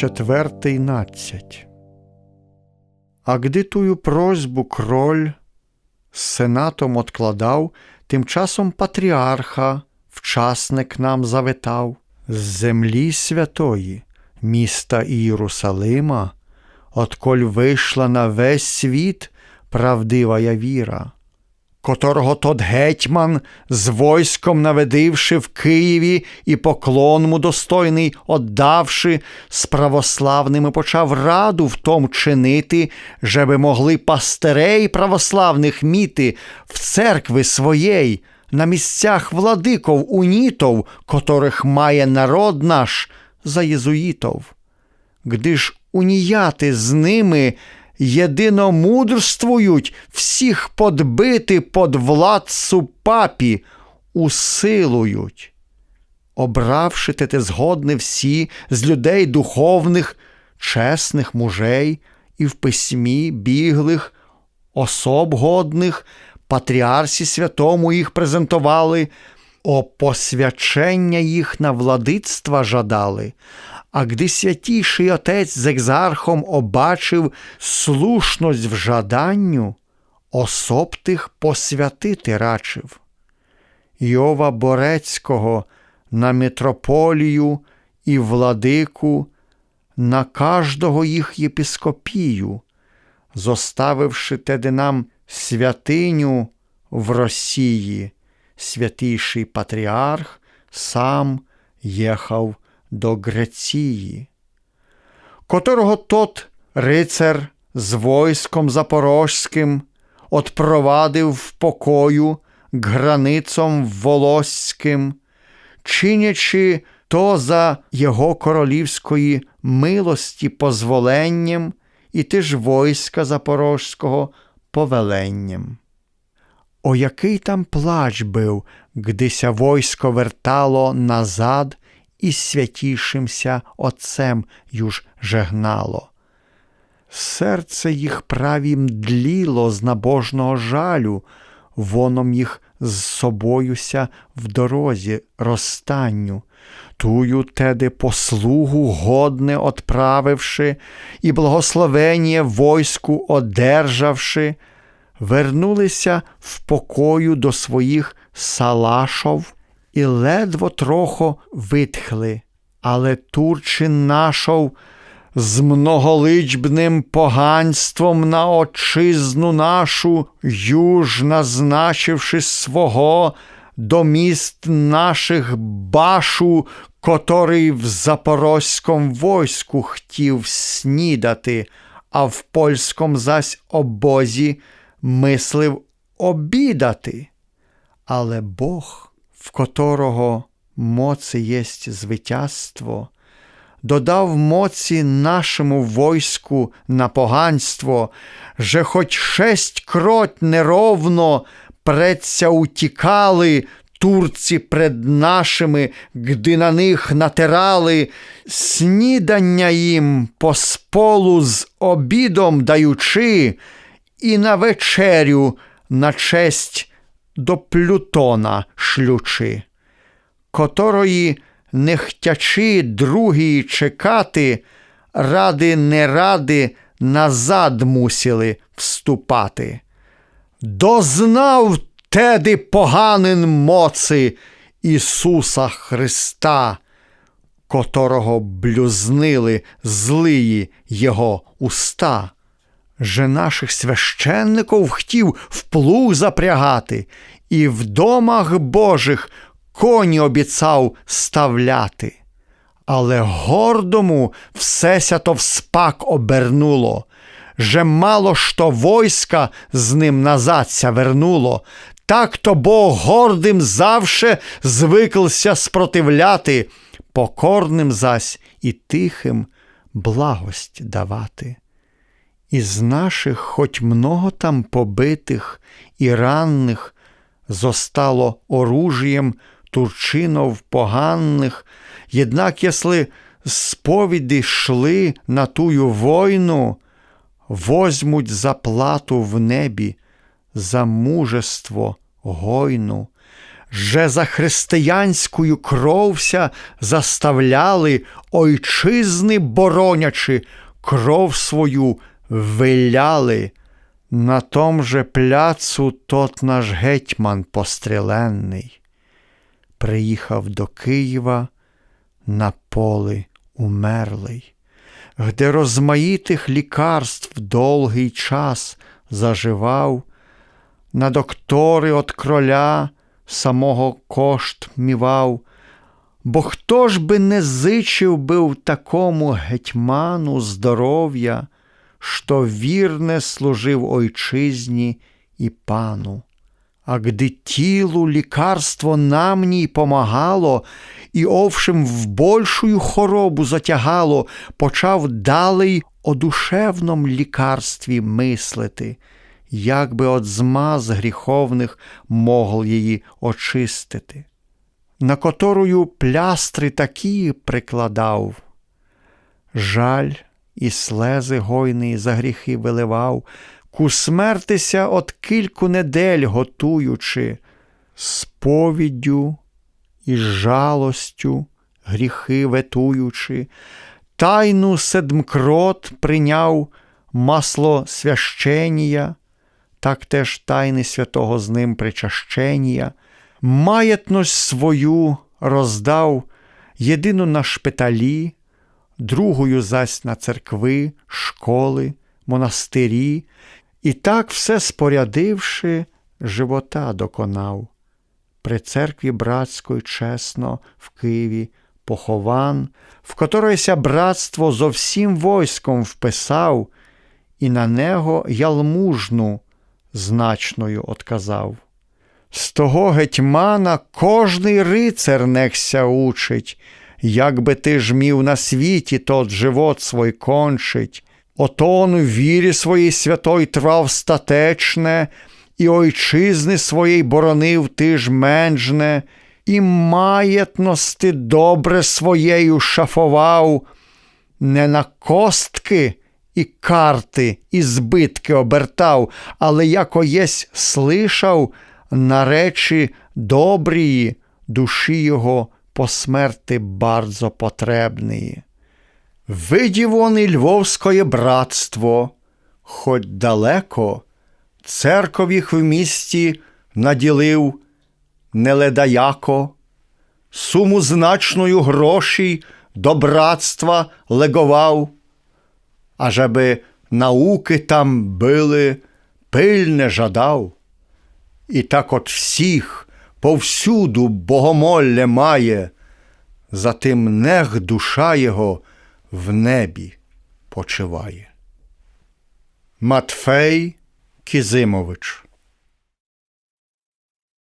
24.12 А гди тую просьбу кроль з сенатом откладав, тим часом патріарха вчасник нам завитав. З землі святої, міста Ієрусалима, отколь вийшла на весь світ правдивая віра котрого тот гетьман з войском наведивши в Києві і поклон му достойний оддавши, з православними почав раду в том чинити, жеби могли пастерей православних міти в церкви своєї, на місцях владиков унітов, котрих має народ наш за єзуїтов. Гди ж уніяти з ними єдиномудрствують всіх подбити под владцу папі, усилують. Обравши те згодне всі з людей духовних, чесних мужей і в письмі біглих, особ годних, патріарсі святому їх презентували, о посвячення їх на владицтва жадали, а гди святійший отець з екзархом обачив слушність в жаданню, особ тих посвятити рачив. Йова Борецького на митрополію і владику, на каждого їх єпископію, зоставивши теди нам святиню в Росії, святійший патріарх сам єхав до Греції, котрого тот рицар з войском запорожським отпровадив в покою к границям волоським, чинячи то за його королівської милості позволенням і ти ж войска запорожського повеленням. О який там плач бив, гдися войско вертало назад і святішимся Отцем юж жегнало. Серце їх правім дліло з набожного жалю, воном їх з собоюся в дорозі розстанню, тую теди послугу годне отправивши, і благословення войску одержавши, вернулися в покою до своїх салашов і ледво трохо витхли, але Турчин нашов з многоличбним поганством на отчизну нашу, юж назначивши свого до міст наших башу, котрий в запорозькому войску хотів снідати, а в польському зась обозі мислив обідати. Але Бог в которого моці єсть звитязство, додав моці нашому войску на поганство, же хоч шесть крот неровно преться утікали турці пред нашими, гди на них натирали, снідання їм по сполу з обідом даючи, і на вечерю на честь до Плютона шлючи, которої, не хтячи другій чекати, ради не ради назад мусили вступати. Дознав теди поганин моци Ісуса Христа, которого блюзнили злиї Його уста же наших священників хотів в плуг запрягати, і в домах Божих коні обіцяв ставляти. Але гордому все сято вспак обернуло, же мало що войска з ним назадся вернуло, так то Бог гордим завше звиклся спротивляти, покорним зась і тихим благость давати. Із наших, хоч много там побитих і ранних, зостало оружієм турчинов поганних, єднак, если сповіді йшли на тую войну, возьмуть заплату в небі за мужество гойну, же за християнською кровся заставляли ойчизни боронячи, кров свою виляли. На том же пляцу тот наш гетьман постріленний. Приїхав до Києва на поле умерлий, где розмаїтих лікарств довгий час заживав, на доктори от кроля самого кошт мівав, бо хто ж би не зичив би в такому гетьману здоров'я, що вірне служив ойчизні і пану. А гди тілу лікарство нам ній помагало, і овшим в большую хоробу затягало, почав далей о душевном лікарстві мислити, як би от змаз гріховних могл її очистити, на которую плястри такі прикладав. Жаль і слези гойний за гріхи виливав, кусмертися от кільку недель готуючи, сповіддю і жалостю гріхи ветуючи, тайну седмкрот прийняв масло священія, так теж тайни святого з ним причащення, маєтність свою роздав єдину на шпиталі, другою зась на церкви, школи, монастирі, і так все спорядивши, живота доконав. При церкві братської чесно в Києві похован, в которося братство зо всім войском вписав, і на него ялмужну значною отказав. З того гетьмана кожний рицар нехся учить, як би ти ж мів на світі тот живот свой кончить, отон в вірі своїй святой трав статечне, і ойчизни своєї боронив ти ж менжне, і маєтності добре своєю шафував, не на костки і карти, і збитки обертав, але яко єсь слишав на речі добрії душі його по смерти bardzo потребної. Видів он і Львовське братство, хоч далеко, церков їх в місті наділив неледаяко, суму значною грошей до братства легував, а жеби науки там били, пильне жадав. І так от всіх повсюду богомолля має, затим нех душа його в небі почиває. Матфей Кізимович